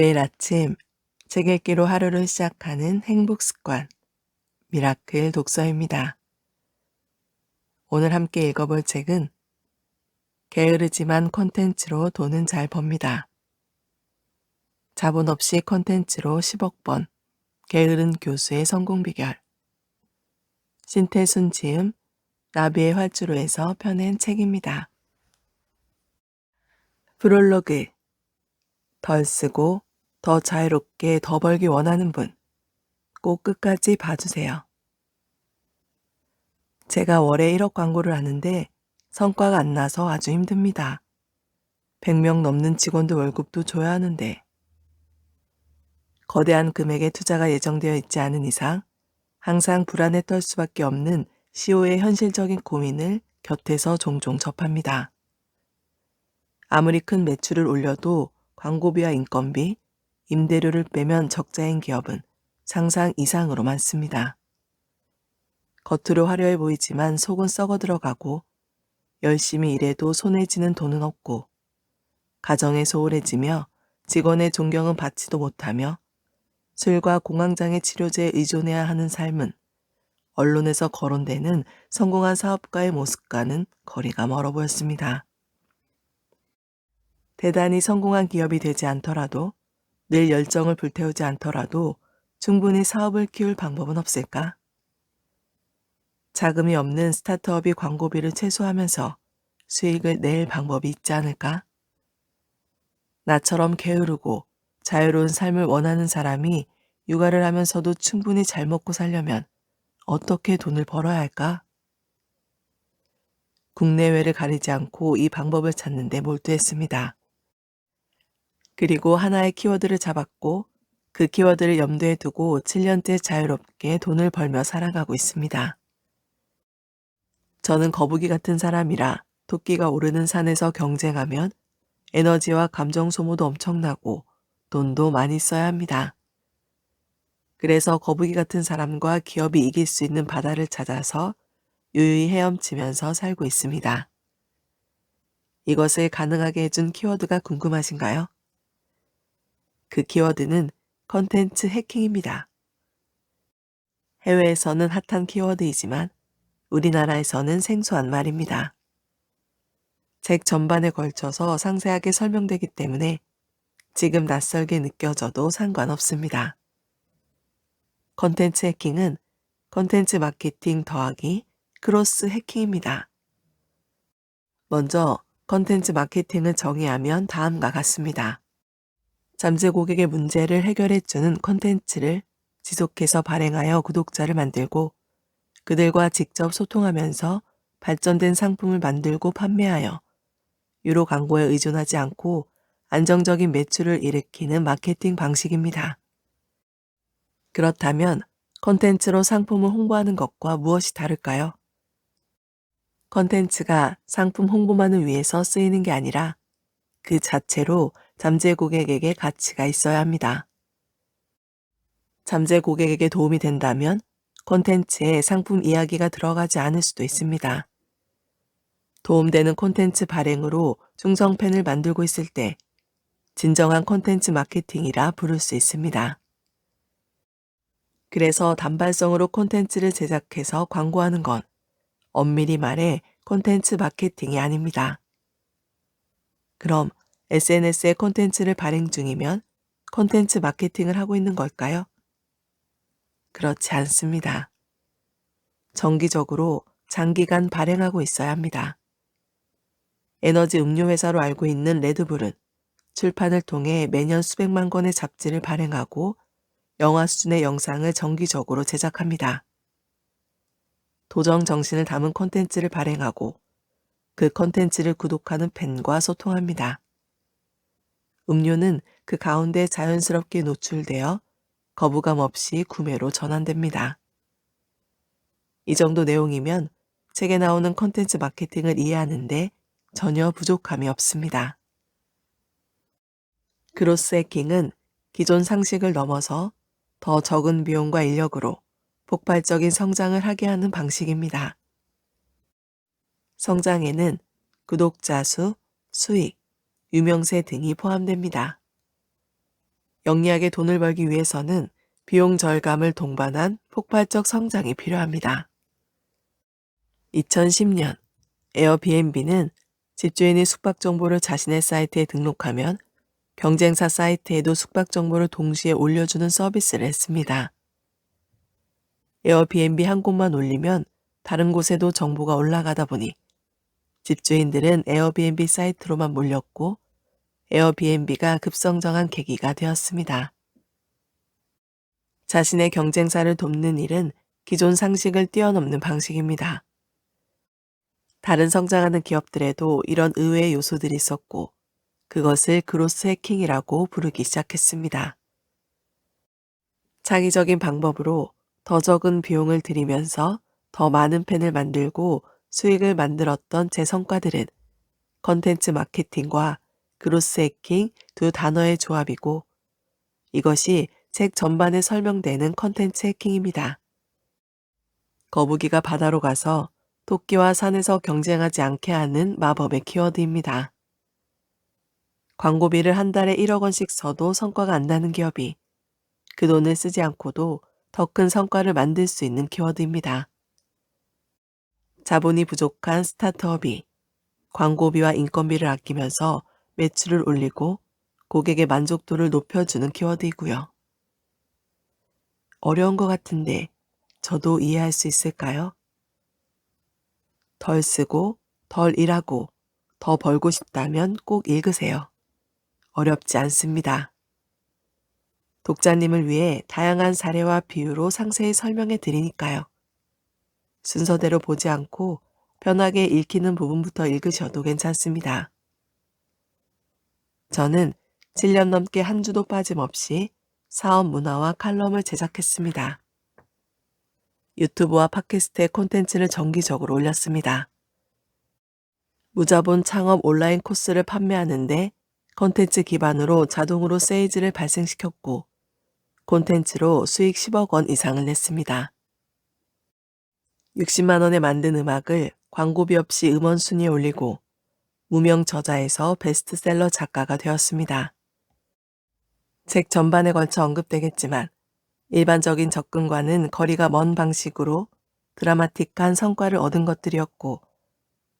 매일 아침 책 읽기로 하루를 시작하는 행복 습관 미라클 독서입니다. 오늘 함께 읽어볼 책은 게으르지만 콘텐츠로 돈은 잘 법니다. 자본 없이 콘텐츠로 10억 번 게으른 교수의 성공 비결 신태순 지음 나비의 활주로에서 펴낸 책입니다. 프롤로그 덜 쓰고 더 자유롭게 더 벌기 원하는 분, 꼭 끝까지 봐주세요. 제가 월에 1억 광고를 하는데 성과가 안 나서 아주 힘듭니다. 100명 넘는 직원들 월급도 줘야 하는데. 거대한 금액의 투자가 예정되어 있지 않은 이상 항상 불안에 떨 수밖에 없는 CEO의 현실적인 고민을 곁에서 종종 접합니다. 아무리 큰 매출을 올려도 광고비와 인건비, 임대료를 빼면 적자인 기업은 상상 이상으로 많습니다. 겉으로 화려해 보이지만 속은 썩어 들어가고 열심히 일해도 손에 쥐는 돈은 없고 가정에 소홀해지며 직원의 존경은 받지도 못하며 술과 공황장애 치료제에 의존해야 하는 삶은 언론에서 거론되는 성공한 사업가의 모습과는 거리가 멀어 보였습니다. 대단히 성공한 기업이 되지 않더라도 늘 열정을 불태우지 않더라도 충분히 사업을 키울 방법은 없을까? 자금이 없는 스타트업이 광고비를 최소화하면서 수익을 낼 방법이 있지 않을까? 나처럼 게으르고 자유로운 삶을 원하는 사람이 육아를 하면서도 충분히 잘 먹고 살려면 어떻게 돈을 벌어야 할까? 국내외를 가리지 않고 이 방법을 찾는 데 몰두했습니다. 그리고 하나의 키워드를 잡았고 그 키워드를 염두에 두고 7년째 자유롭게 돈을 벌며 살아가고 있습니다. 저는 거북이 같은 사람이라 토끼가 오르는 산에서 경쟁하면 에너지와 감정 소모도 엄청나고 돈도 많이 써야 합니다. 그래서 거북이 같은 사람과 기업이 이길 수 있는 바다를 찾아서 유유히 헤엄치면서 살고 있습니다. 이것을 가능하게 해준 키워드가 궁금하신가요? 그 키워드는 컨텐츠 해킹입니다. 해외에서는 핫한 키워드이지만 우리나라에서는 생소한 말입니다. 책 전반에 걸쳐서 상세하게 설명되기 때문에 지금 낯설게 느껴져도 상관없습니다. 컨텐츠 해킹은 컨텐츠 마케팅 더하기 크로스 해킹입니다. 먼저 컨텐츠 마케팅을 정의하면 다음과 같습니다. 잠재 고객의 문제를 해결해주는 컨텐츠를 지속해서 발행하여 구독자를 만들고 그들과 직접 소통하면서 발전된 상품을 만들고 판매하여 유료 광고에 의존하지 않고 안정적인 매출을 일으키는 마케팅 방식입니다. 그렇다면 컨텐츠로 상품을 홍보하는 것과 무엇이 다를까요? 컨텐츠가 상품 홍보만을 위해서 쓰이는 게 아니라 그 자체로 잠재 고객에게 가치가 있어야 합니다. 잠재 고객에게 도움이 된다면 콘텐츠에 상품 이야기가 들어가지 않을 수도 있습니다. 도움되는 콘텐츠 발행으로 중성팬을 만들고 있을 때 진정한 콘텐츠 마케팅이라 부를 수 있습니다. 그래서 단발성으로 콘텐츠를 제작해서 광고하는 건 엄밀히 말해 콘텐츠 마케팅이 아닙니다. 그럼 SNS에 콘텐츠를 발행 중이면 콘텐츠 마케팅을 하고 있는 걸까요? 그렇지 않습니다. 정기적으로 장기간 발행하고 있어야 합니다. 에너지 음료 회사로 알고 있는 레드불은 출판을 통해 매년 수백만 권의 잡지를 발행하고 영화 수준의 영상을 정기적으로 제작합니다. 도정 정신을 담은 콘텐츠를 발행하고 그 콘텐츠를 구독하는 팬과 소통합니다. 음료는 그 가운데 자연스럽게 노출되어 거부감 없이 구매로 전환됩니다. 이 정도 내용이면 책에 나오는 컨텐츠 마케팅을 이해하는데 전혀 부족함이 없습니다. 그로스 해킹은 기존 상식을 넘어서 더 적은 비용과 인력으로 폭발적인 성장을 하게 하는 방식입니다. 성장에는 구독자 수, 수익, 유명세 등이 포함됩니다. 영리하게 돈을 벌기 위해서는 비용 절감을 동반한 폭발적 성장이 필요합니다. 2010년 에어비앤비는 집주인이 숙박 정보를 자신의 사이트에 등록하면 경쟁사 사이트에도 숙박 정보를 동시에 올려주는 서비스를 했습니다. 에어비앤비 한 곳만 올리면 다른 곳에도 정보가 올라가다 보니 집주인들은 에어비앤비 사이트로만 몰렸고 에어비앤비가 급성장한 계기가 되었습니다. 자신의 경쟁사를 돕는 일은 기존 상식을 뛰어넘는 방식입니다. 다른 성장하는 기업들에도 이런 의외의 요소들이 있었고 그것을 그로스 해킹이라고 부르기 시작했습니다. 창의적인 방법으로 더 적은 비용을 들이면서 더 많은 펜을 만들고 수익을 만들었던 제 성과들은 컨텐츠 마케팅과 그로스 해킹 두 단어의 조합이고 이것이 책 전반에 설명되는 컨텐츠 해킹입니다. 거북이가 바다로 가서 토끼와 산에서 경쟁하지 않게 하는 마법의 키워드입니다. 광고비를 한 달에 1억 원씩 써도 성과가 안 나는 기업이 그 돈을 쓰지 않고도 더 큰 성과를 만들 수 있는 키워드입니다. 자본이 부족한 스타트업이 광고비와 인건비를 아끼면서 매출을 올리고 고객의 만족도를 높여주는 키워드이고요. 어려운 것 같은데 저도 이해할 수 있을까요? 덜 쓰고 덜 일하고 더 벌고 싶다면 꼭 읽으세요. 어렵지 않습니다. 독자님을 위해 다양한 사례와 비유로 상세히 설명해 드리니까요. 순서대로 보지 않고 편하게 읽히는 부분부터 읽으셔도 괜찮습니다. 저는 7년 넘게 한 주도 빠짐없이 사업 문화와 칼럼을 제작했습니다. 유튜브와 팟캐스트의 콘텐츠를 정기적으로 올렸습니다. 무자본 창업 온라인 코스를 판매하는데 콘텐츠 기반으로 자동으로 세이즈를 발생시켰고 콘텐츠로 수익 10억 원 이상을 냈습니다. 60만 원에 만든 음악을 광고비 없이 음원 순위에 올리고 무명 저자에서 베스트셀러 작가가 되었습니다. 책 전반에 걸쳐 언급되겠지만 일반적인 접근과는 거리가 먼 방식으로 드라마틱한 성과를 얻은 것들이었고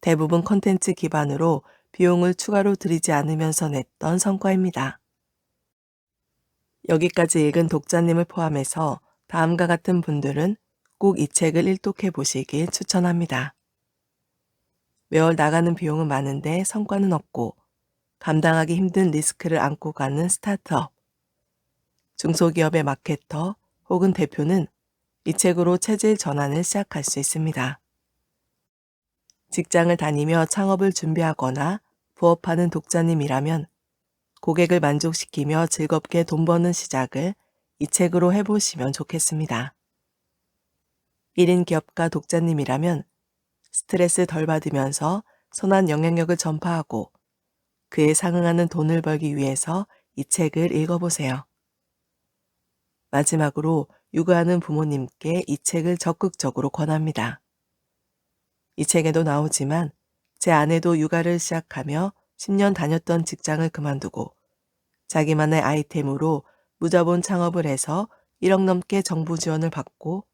대부분 컨텐츠 기반으로 비용을 추가로 들이지 않으면서 냈던 성과입니다. 여기까지 읽은 독자님을 포함해서 다음과 같은 분들은 꼭 이 책을 일독해 보시길 추천합니다. 매월 나가는 비용은 많은데 성과는 없고 감당하기 힘든 리스크를 안고 가는 스타트업. 중소기업의 마케터 혹은 대표는 이 책으로 체질 전환을 시작할 수 있습니다. 직장을 다니며 창업을 준비하거나 부업하는 독자님이라면 고객을 만족시키며 즐겁게 돈 버는 시작을 이 책으로 해보시면 좋겠습니다. 1인 기업가 독자님이라면 스트레스 덜 받으면서 선한 영향력을 전파하고 그에 상응하는 돈을 벌기 위해서 이 책을 읽어보세요. 마지막으로 육아하는 부모님께 이 책을 적극적으로 권합니다. 이 책에도 나오지만 제 아내도 육아를 시작하며 10년 다녔던 직장을 그만두고 자기만의 아이템으로 무자본 창업을 해서 1억 넘게 정부 지원을 받고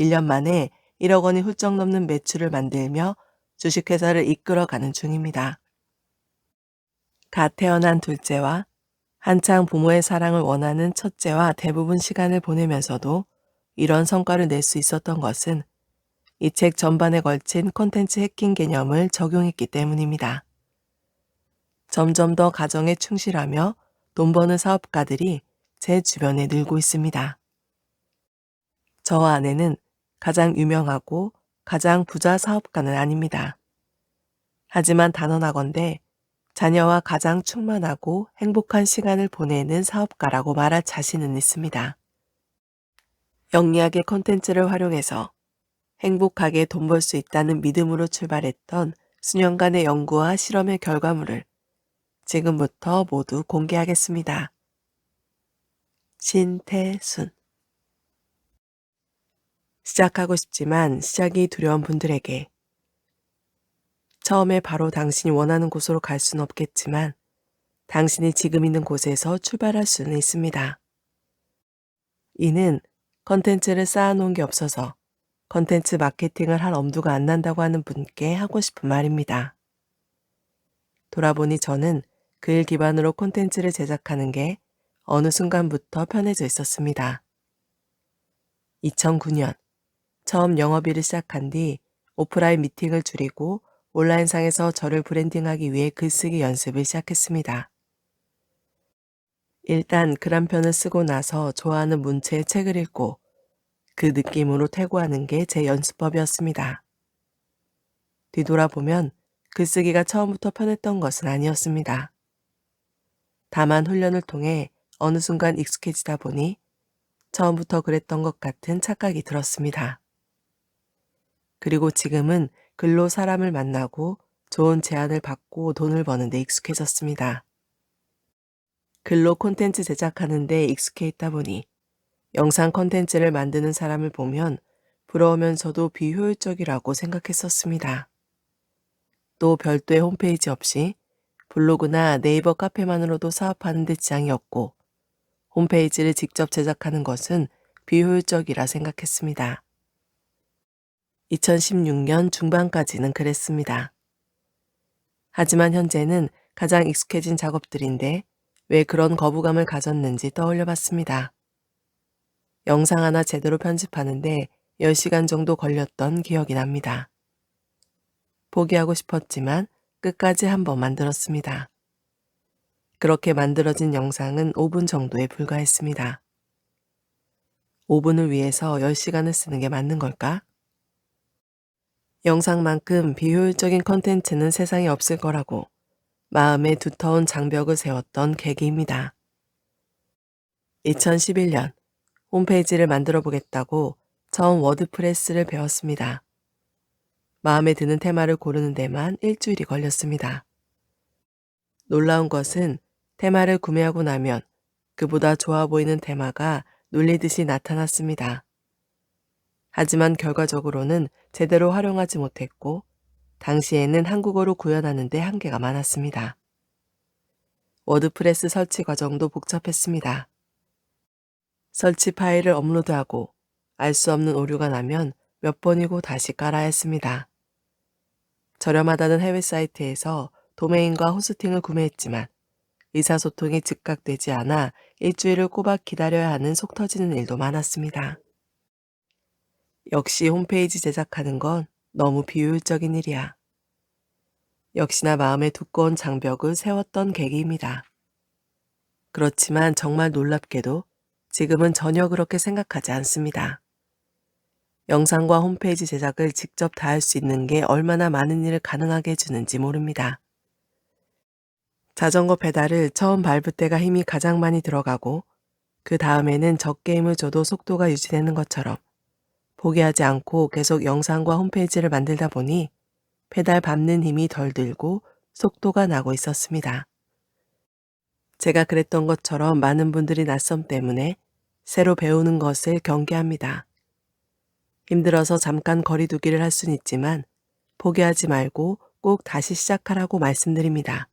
1년 만에 1억 원이 훌쩍 넘는 매출을 만들며 주식회사를 이끌어가는 중입니다. 갓 태어난 둘째와 한창 부모의 사랑을 원하는 첫째와 대부분 시간을 보내면서도 이런 성과를 낼 수 있었던 것은 이 책 전반에 걸친 콘텐츠 해킹 개념을 적용했기 때문입니다. 점점 더 가정에 충실하며 돈 버는 사업가들이 제 주변에 늘고 있습니다. 저와 아내는 가장 유명하고 가장 부자 사업가는 아닙니다. 하지만 단언하건대 자녀와 가장 충만하고 행복한 시간을 보내는 사업가라고 말할 자신은 있습니다. 영리하게 콘텐츠를 활용해서 행복하게 돈 벌 수 있다는 믿음으로 출발했던 수년간의 연구와 실험의 결과물을 지금부터 모두 공개하겠습니다. 신태순 시작하고 싶지만 시작이 두려운 분들에게 처음에 바로 당신이 원하는 곳으로 갈 수는 없겠지만 당신이 지금 있는 곳에서 출발할 수는 있습니다. 이는 컨텐츠를 쌓아놓은 게 없어서 컨텐츠 마케팅을 할 엄두가 안 난다고 하는 분께 하고 싶은 말입니다. 돌아보니 저는 글 기반으로 콘텐츠를 제작하는 게 어느 순간부터 편해져 있었습니다. 2009년 처음 영업일을 시작한 뒤 오프라인 미팅을 줄이고 온라인상에서 저를 브랜딩하기 위해 글쓰기 연습을 시작했습니다. 일단 글한 편을 쓰고 나서 좋아하는 문체의 책을 읽고 그 느낌으로 퇴고하는 게 제 연습법이었습니다. 뒤돌아보면 글쓰기가 처음부터 편했던 것은 아니었습니다. 다만 훈련을 통해 어느 순간 익숙해지다 보니 처음부터 그랬던 것 같은 착각이 들었습니다. 그리고 지금은 글로 사람을 만나고 좋은 제안을 받고 돈을 버는 데 익숙해졌습니다. 글로 콘텐츠 제작하는 데 익숙해 있다 보니 영상 콘텐츠를 만드는 사람을 보면 부러우면서도 비효율적이라고 생각했었습니다. 또 별도의 홈페이지 없이 블로그나 네이버 카페만으로도 사업하는 데 지장이 없고 홈페이지를 직접 제작하는 것은 비효율적이라 생각했습니다. 2016년 중반까지는 그랬습니다. 하지만 현재는 가장 익숙해진 작업들인데 왜 그런 거부감을 가졌는지 떠올려 봤습니다. 영상 하나 제대로 편집하는데 10시간 정도 걸렸던 기억이 납니다. 포기하고 싶었지만 끝까지 한번 만들었습니다. 그렇게 만들어진 영상은 5분 정도에 불과했습니다. 5분을 위해서 10시간을 쓰는 게 맞는 걸까? 영상만큼 비효율적인 컨텐츠는 세상에 없을 거라고 마음에 두터운 장벽을 세웠던 계기입니다. 2011년 홈페이지를 만들어 보겠다고 처음 워드프레스를 배웠습니다. 마음에 드는 테마를 고르는 데만 일주일이 걸렸습니다. 놀라운 것은 테마를 구매하고 나면 그보다 좋아 보이는 테마가 놀리듯이 나타났습니다. 하지만 결과적으로는 제대로 활용하지 못했고 당시에는 한국어로 구현하는데 한계가 많았습니다. 워드프레스 설치 과정도 복잡했습니다. 설치 파일을 업로드하고 알 수 없는 오류가 나면 몇 번이고 다시 깔아야 했습니다. 저렴하다는 해외 사이트에서 도메인과 호스팅을 구매했지만 의사소통이 즉각되지 않아 일주일을 꼬박 기다려야 하는 속 터지는 일도 많았습니다. 역시 홈페이지 제작하는 건 너무 비효율적인 일이야. 역시나 마음에 두꺼운 장벽을 세웠던 계기입니다. 그렇지만 정말 놀랍게도 지금은 전혀 그렇게 생각하지 않습니다. 영상과 홈페이지 제작을 직접 다 할 수 있는 게 얼마나 많은 일을 가능하게 해주는지 모릅니다. 자전거 페달을 처음 밟을 때가 힘이 가장 많이 들어가고 그 다음에는 적게 힘을 줘도 속도가 유지되는 것처럼 포기하지 않고 계속 영상과 홈페이지를 만들다 보니 페달 밟는 힘이 덜 들고 속도가 나고 있었습니다. 제가 그랬던 것처럼 많은 분들이 낯섦 때문에 새로 배우는 것을 경계합니다. 힘들어서 잠깐 거리두기를 할 수는 있지만 포기하지 말고 꼭 다시 시작하라고 말씀드립니다.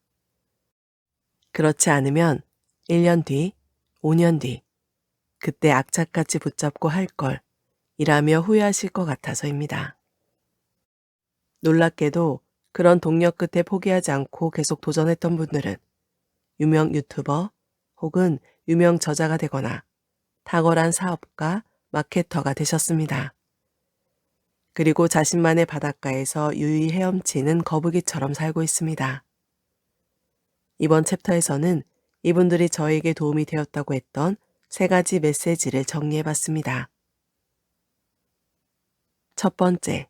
그렇지 않으면 1년 뒤, 5년 뒤, 그때 악착같이 붙잡고 할 걸, 이라며 후회하실 것 같아서입니다. 놀랍게도 그런 동력 끝에 포기하지 않고 계속 도전했던 분들은 유명 유튜버 혹은 유명 저자가 되거나 탁월한 사업가, 마케터가 되셨습니다. 그리고 자신만의 바닷가에서 유유히 헤엄치는 거북이처럼 살고 있습니다. 이번 챕터에서는 이분들이 저에게 도움이 되었다고 했던 세 가지 메시지를 정리해 봤습니다. 첫 번째,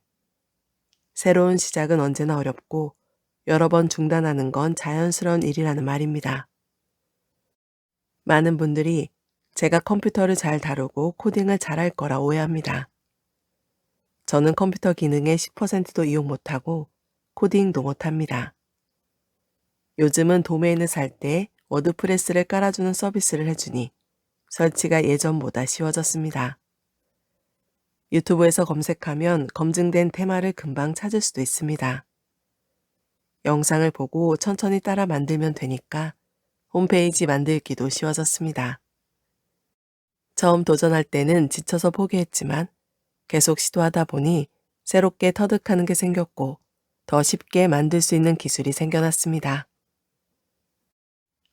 새로운 시작은 언제나 어렵고 여러 번 중단하는 건 자연스러운 일이라는 말입니다. 많은 분들이 제가 컴퓨터를 잘 다루고 코딩을 잘할 거라 오해합니다. 저는 컴퓨터 기능의 10%도 이용 못하고 코딩도 못합니다. 요즘은 도메인을 살 때 워드프레스를 깔아주는 서비스를 해주니 설치가 예전보다 쉬워졌습니다. 유튜브에서 검색하면 검증된 테마를 금방 찾을 수도 있습니다. 영상을 보고 천천히 따라 만들면 되니까 홈페이지 만들기도 쉬워졌습니다. 처음 도전할 때는 지쳐서 포기했지만 계속 시도하다 보니 새롭게 터득하는 게 생겼고 더 쉽게 만들 수 있는 기술이 생겨났습니다.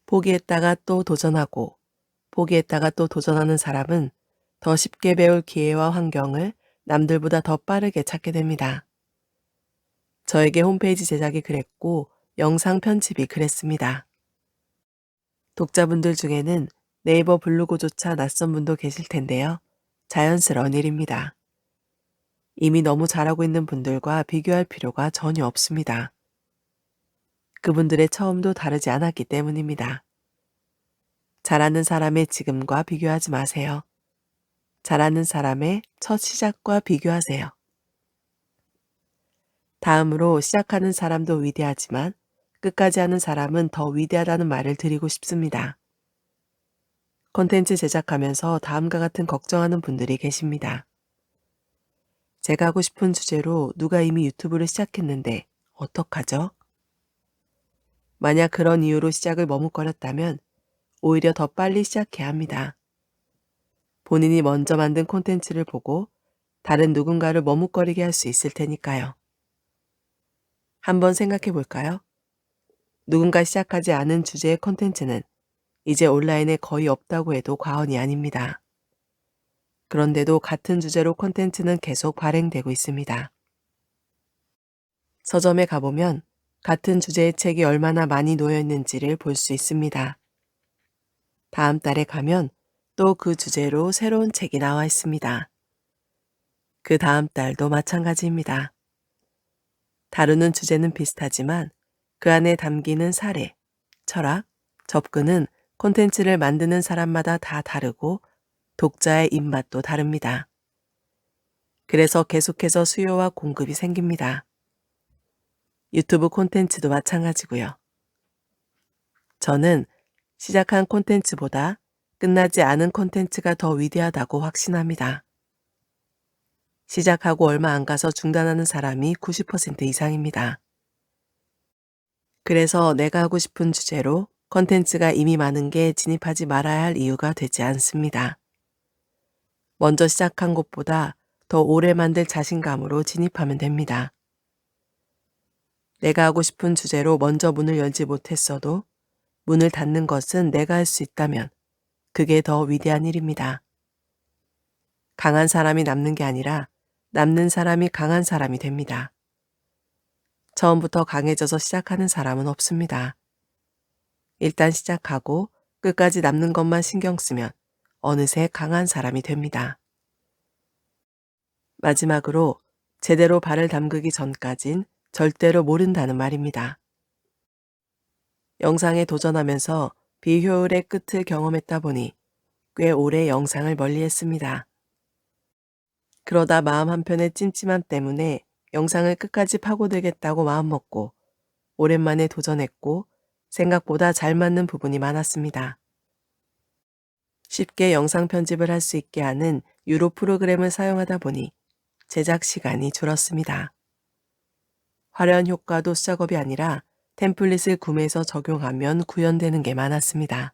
포기했다가 또 도전하고 포기했다가 또 도전하는 사람은 더 쉽게 배울 기회와 환경을 남들보다 더 빠르게 찾게 됩니다. 저에게 홈페이지 제작이 그랬고 영상 편집이 그랬습니다. 독자분들 중에는 네이버 블로그조차 낯선 분도 계실 텐데요. 자연스러운 일입니다. 이미 너무 잘하고 있는 분들과 비교할 필요가 전혀 없습니다. 그분들의 처음도 다르지 않았기 때문입니다. 잘하는 사람의 지금과 비교하지 마세요. 잘하는 사람의 첫 시작과 비교하세요. 다음으로 시작하는 사람도 위대하지만 끝까지 하는 사람은 더 위대하다는 말을 드리고 싶습니다. 콘텐츠 제작하면서 다음과 같은 걱정하는 분들이 계십니다. 제가 하고 싶은 주제로 누가 이미 유튜브를 시작했는데 어떡하죠? 만약 그런 이유로 시작을 머뭇거렸다면 오히려 더 빨리 시작해야 합니다. 본인이 먼저 만든 콘텐츠를 보고 다른 누군가를 머뭇거리게 할 수 있을 테니까요. 한번 생각해 볼까요? 누군가 시작하지 않은 주제의 콘텐츠는 이제 온라인에 거의 없다고 해도 과언이 아닙니다. 그런데도 같은 주제로 콘텐츠는 계속 발행되고 있습니다. 서점에 가보면 같은 주제의 책이 얼마나 많이 놓여 있는지를 볼 수 있습니다. 다음 달에 가면 또 그 주제로 새로운 책이 나와 있습니다. 그 다음 달도 마찬가지입니다. 다루는 주제는 비슷하지만 그 안에 담기는 사례, 철학, 접근은 콘텐츠를 만드는 사람마다 다 다르고 독자의 입맛도 다릅니다. 그래서 계속해서 수요와 공급이 생깁니다. 유튜브 콘텐츠도 마찬가지고요. 저는 시작한 콘텐츠보다 끝나지 않은 콘텐츠가 더 위대하다고 확신합니다. 시작하고 얼마 안 가서 중단하는 사람이 90% 이상입니다. 그래서 내가 하고 싶은 주제로 컨텐츠가 이미 많은 게 진입하지 말아야 할 이유가 되지 않습니다. 먼저 시작한 것보다 더 오래 만들 자신감으로 진입하면 됩니다. 내가 하고 싶은 주제로 먼저 문을 열지 못했어도 문을 닫는 것은 내가 할 수 있다면 그게 더 위대한 일입니다. 강한 사람이 남는 게 아니라 남는 사람이 강한 사람이 됩니다. 처음부터 강해져서 시작하는 사람은 없습니다. 일단 시작하고 끝까지 남는 것만 신경 쓰면 어느새 강한 사람이 됩니다. 마지막으로 제대로 발을 담그기 전까진 절대로 모른다는 말입니다. 영상에 도전하면서 비효율의 끝을 경험했다 보니 꽤 오래 영상을 멀리 했습니다. 그러다 마음 한편의 찜찜함 때문에 영상을 끝까지 파고들겠다고 마음먹고 오랜만에 도전했고 생각보다 잘 맞는 부분이 많았습니다. 쉽게 영상 편집을 할 수 있게 하는 유로 프로그램을 사용하다 보니 제작 시간이 줄었습니다. 화려한 효과도 수작업이 아니라 템플릿을 구매해서 적용하면 구현되는 게 많았습니다.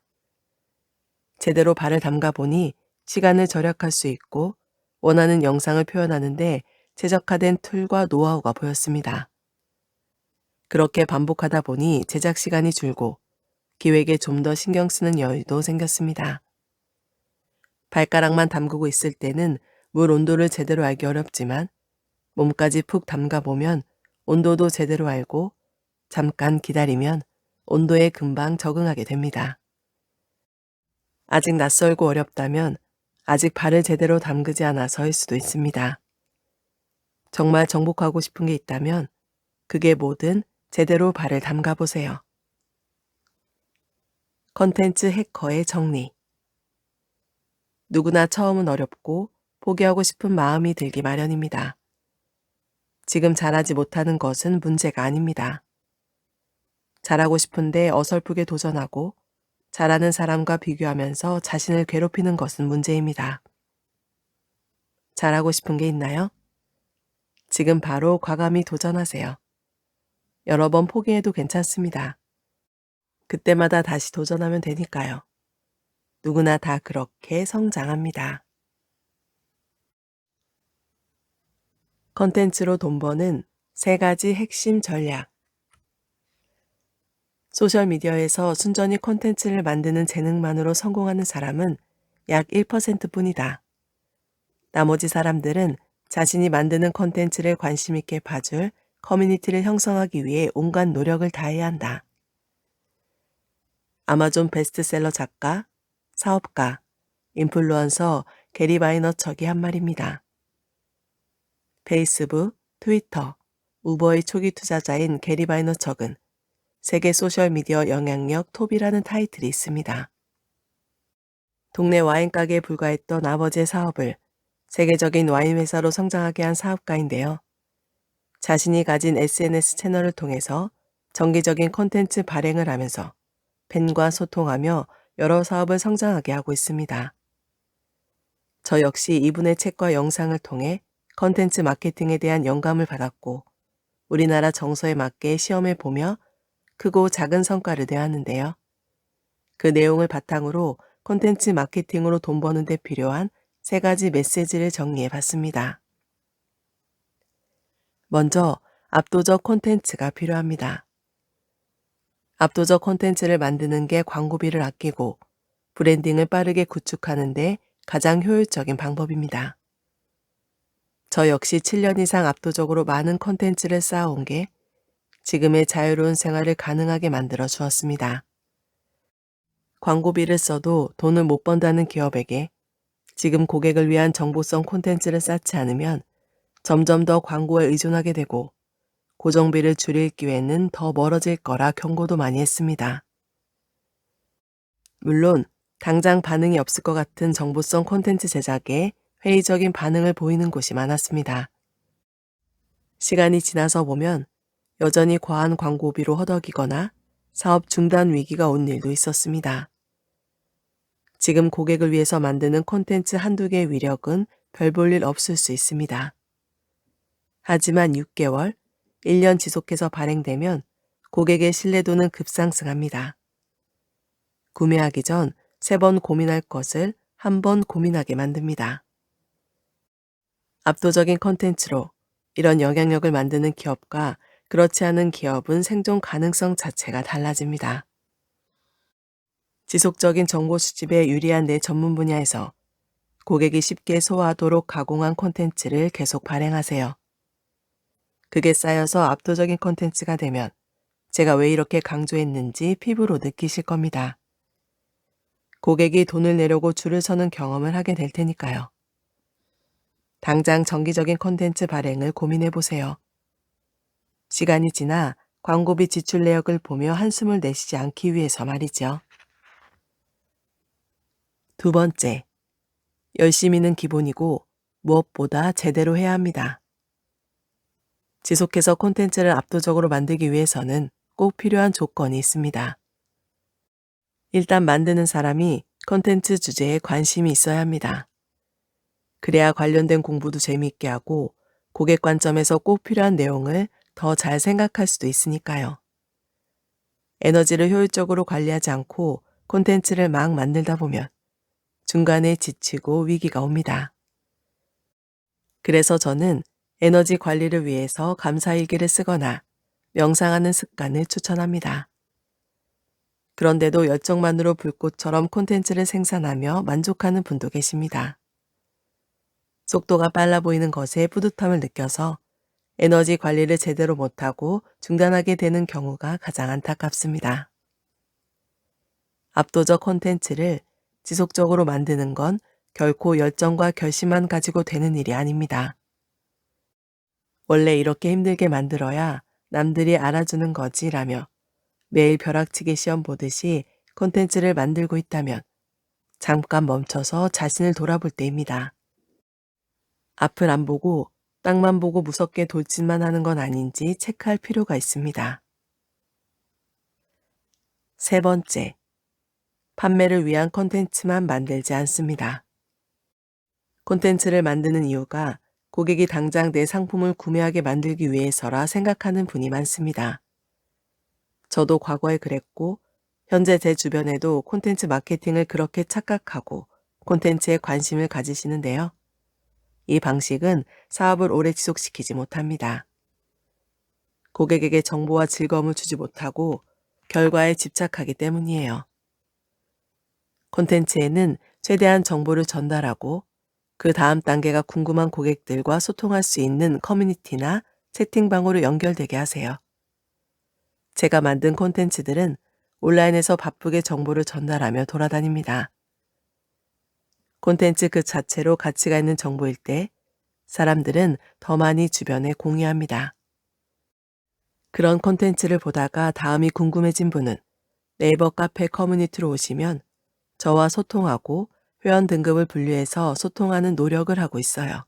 제대로 발을 담가 보니 시간을 절약할 수 있고 원하는 영상을 표현하는데 최적화된 툴과 노하우가 보였습니다. 그렇게 반복하다 보니 제작 시간이 줄고 기획에 좀 더 신경 쓰는 여유도 생겼습니다. 발가락만 담그고 있을 때는 물 온도를 제대로 알기 어렵지만 몸까지 푹 담가 보면 온도도 제대로 알고 잠깐 기다리면 온도에 금방 적응하게 됩니다. 아직 낯설고 어렵다면 아직 발을 제대로 담그지 않아서일 수도 있습니다. 정말 정복하고 싶은 게 있다면 그게 뭐든 제대로 발을 담가 보세요. 컨텐츠 해커의 정리. 누구나 처음은 어렵고 포기하고 싶은 마음이 들기 마련입니다. 지금 잘하지 못하는 것은 문제가 아닙니다. 잘하고 싶은데 어설프게 도전하고 잘하는 사람과 비교하면서 자신을 괴롭히는 것은 문제입니다. 잘하고 싶은 게 있나요? 지금 바로 과감히 도전하세요. 여러 번 포기해도 괜찮습니다. 그때마다 다시 도전하면 되니까요. 누구나 다 그렇게 성장합니다. 컨텐츠로 돈 버는 세 가지 핵심 전략. 소셜미디어에서 순전히 콘텐츠를 만드는 재능만으로 성공하는 사람은 약 1% 뿐이다. 나머지 사람들은 자신이 만드는 콘텐츠를 관심있게 봐줄 커뮤니티를 형성하기 위해 온갖 노력을 다해야 한다. 아마존 베스트셀러 작가, 사업가, 인플루언서 게리 바이너척이 한 말입니다. 페이스북, 트위터, 우버의 초기 투자자인 게리 바이너척은 세계 소셜미디어 영향력 톱이라는 타이틀이 있습니다. 동네 와인 가게에 불과했던 아버지의 사업을 세계적인 와인 회사로 성장하게 한 사업가인데요. 자신이 가진 SNS 채널을 통해서 정기적인 콘텐츠 발행을 하면서 팬과 소통하며 여러 사업을 성장하게 하고 있습니다. 저 역시 이분의 책과 영상을 통해 컨텐츠 마케팅에 대한 영감을 받았고 우리나라 정서에 맞게 시험해 보며 크고 작은 성과를 내왔는데요. 그 내용을 바탕으로 콘텐츠 마케팅으로 돈 버는 데 필요한 세 가지 메시지를 정리해 봤습니다. 먼저 압도적 콘텐츠가 필요합니다. 압도적 콘텐츠를 만드는 게 광고비를 아끼고 브랜딩을 빠르게 구축하는데 가장 효율적인 방법입니다. 저 역시 7년 이상 압도적으로 많은 콘텐츠를 쌓아온 게 지금의 자유로운 생활을 가능하게 만들어 주었습니다. 광고비를 써도 돈을 못 번다는 기업에게 지금 고객을 위한 정보성 콘텐츠를 쌓지 않으면 점점 더 광고에 의존하게 되고 고정비를 줄일 기회는 더 멀어질 거라 경고도 많이 했습니다. 물론 당장 반응이 없을 것 같은 정보성 콘텐츠 제작에 회의적인 반응을 보이는 곳이 많았습니다. 시간이 지나서 보면 여전히 과한 광고비로 허덕이거나 사업 중단 위기가 온 일도 있었습니다. 지금 고객을 위해서 만드는 콘텐츠 한두 개의 위력은 별 볼 일 없을 수 있습니다. 하지만 6개월, 1년 지속해서 발행되면 고객의 신뢰도는 급상승합니다. 구매하기 전 세 번 고민할 것을 한 번 고민하게 만듭니다. 압도적인 콘텐츠로 이런 영향력을 만드는 기업과 그렇지 않은 기업은 생존 가능성 자체가 달라집니다. 지속적인 정보 수집에 유리한 내 전문 분야에서 고객이 쉽게 소화하도록 가공한 콘텐츠를 계속 발행하세요. 그게 쌓여서 압도적인 콘텐츠가 되면 제가 왜 이렇게 강조했는지 피부로 느끼실 겁니다. 고객이 돈을 내려고 줄을 서는 경험을 하게 될 테니까요. 당장 정기적인 콘텐츠 발행을 고민해 보세요. 시간이 지나 광고비 지출 내역을 보며 한숨을 내쉬지 않기 위해서 말이죠. 두 번째, 열심히는 기본이고 무엇보다 제대로 해야 합니다. 지속해서 콘텐츠를 압도적으로 만들기 위해서는 꼭 필요한 조건이 있습니다. 일단 만드는 사람이 콘텐츠 주제에 관심이 있어야 합니다. 그래야 관련된 공부도 재미있게 하고 고객 관점에서 꼭 필요한 내용을 더 잘 생각할 수도 있으니까요. 에너지를 효율적으로 관리하지 않고 콘텐츠를 막 만들다 보면 중간에 지치고 위기가 옵니다. 그래서 저는 에너지 관리를 위해서 감사일기를 쓰거나 명상하는 습관을 추천합니다. 그런데도 열정만으로 불꽃처럼 콘텐츠를 생산하며 만족하는 분도 계십니다. 속도가 빨라 보이는 것에 뿌듯함을 느껴서 에너지 관리를 제대로 못하고 중단하게 되는 경우가 가장 안타깝습니다. 압도적 콘텐츠를 지속적으로 만드는 건 결코 열정과 결심만 가지고 되는 일이 아닙니다. 원래 이렇게 힘들게 만들어야 남들이 알아주는 거지라며 매일 벼락치기 시험 보듯이 콘텐츠를 만들고 있다면 잠깐 멈춰서 자신을 돌아볼 때입니다. 앞을 안 보고 땅만 보고 무섭게 돌진만 하는 건 아닌지 체크할 필요가 있습니다. 세 번째, 판매를 위한 콘텐츠만 만들지 않습니다. 콘텐츠를 만드는 이유가 고객이 당장 내 상품을 구매하게 만들기 위해서라 생각하는 분이 많습니다. 저도 과거에 그랬고, 현재 제 주변에도 콘텐츠 마케팅을 그렇게 착각하고 콘텐츠에 관심을 가지시는데요. 이 방식은 사업을 오래 지속시키지 못합니다. 고객에게 정보와 즐거움을 주지 못하고 결과에 집착하기 때문이에요. 콘텐츠에는 최대한 정보를 전달하고 그 다음 단계가 궁금한 고객들과 소통할 수 있는 커뮤니티나 채팅방으로 연결되게 하세요. 제가 만든 콘텐츠들은 온라인에서 바쁘게 정보를 전달하며 돌아다닙니다. 콘텐츠 그 자체로 가치가 있는 정보일 때 사람들은 더 많이 주변에 공유합니다. 그런 콘텐츠를 보다가 다음이 궁금해진 분은 네이버 카페 커뮤니티로 오시면 저와 소통하고 회원 등급을 분류해서 소통하는 노력을 하고 있어요.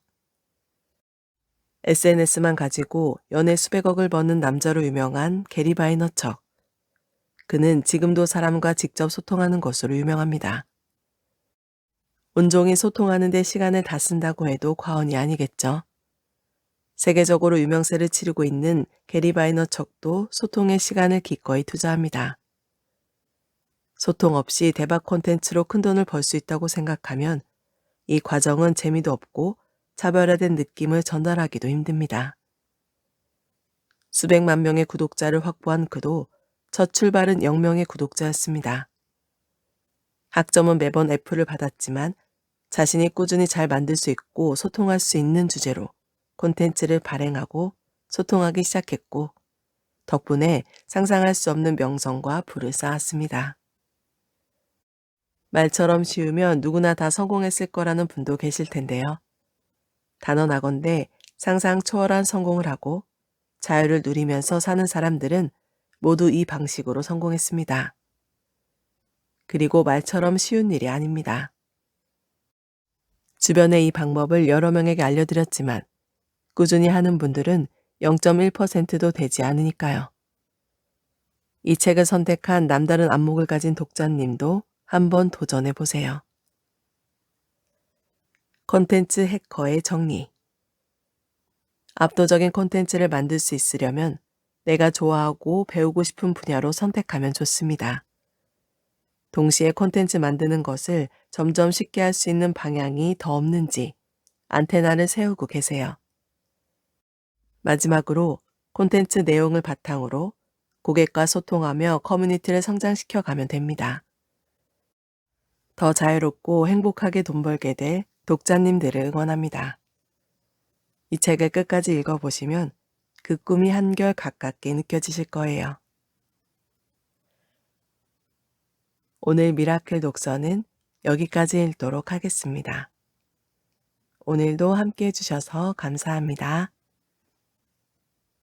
SNS만 가지고 연애 수백억을 버는 남자로 유명한 게리 바이너척. 그는 지금도 사람과 직접 소통하는 것으로 유명합니다. 온종일 소통하는 데 시간을 다 쓴다고 해도 과언이 아니겠죠. 세계적으로 유명세를 치르고 있는 게리 바이너척도 소통에 시간을 기꺼이 투자합니다. 소통 없이 대박 콘텐츠로 큰 돈을 벌 수 있다고 생각하면 이 과정은 재미도 없고 차별화된 느낌을 전달하기도 힘듭니다. 수백만 명의 구독자를 확보한 그도 첫 출발은 0명의 구독자였습니다. 학점은 매번 F를 받았지만 자신이 꾸준히 잘 만들 수 있고 소통할 수 있는 주제로 콘텐츠를 발행하고 소통하기 시작했고 덕분에 상상할 수 없는 명성과 부를 쌓았습니다. 말처럼 쉬우면 누구나 다 성공했을 거라는 분도 계실 텐데요. 단언하건대 상상 초월한 성공을 하고 자유를 누리면서 사는 사람들은 모두 이 방식으로 성공했습니다. 그리고 말처럼 쉬운 일이 아닙니다. 주변에 이 방법을 여러 명에게 알려드렸지만 꾸준히 하는 분들은 0.1%도 되지 않으니까요. 이 책을 선택한 남다른 안목을 가진 독자님도 한번 도전해 보세요. 콘텐츠 해커의 정리. 압도적인 콘텐츠를 만들 수 있으려면 내가 좋아하고 배우고 싶은 분야로 선택하면 좋습니다. 동시에 콘텐츠 만드는 것을 점점 쉽게 할 수 있는 방향이 더 없는지 안테나를 세우고 계세요. 마지막으로 콘텐츠 내용을 바탕으로 고객과 소통하며 커뮤니티를 성장시켜 가면 됩니다. 더 자유롭고 행복하게 돈 벌게 될 독자님들을 응원합니다. 이 책을 끝까지 읽어보시면 그 꿈이 한결 가깝게 느껴지실 거예요. 오늘 미라클 독서는 여기까지 읽도록 하겠습니다. 오늘도 함께 해주셔서 감사합니다.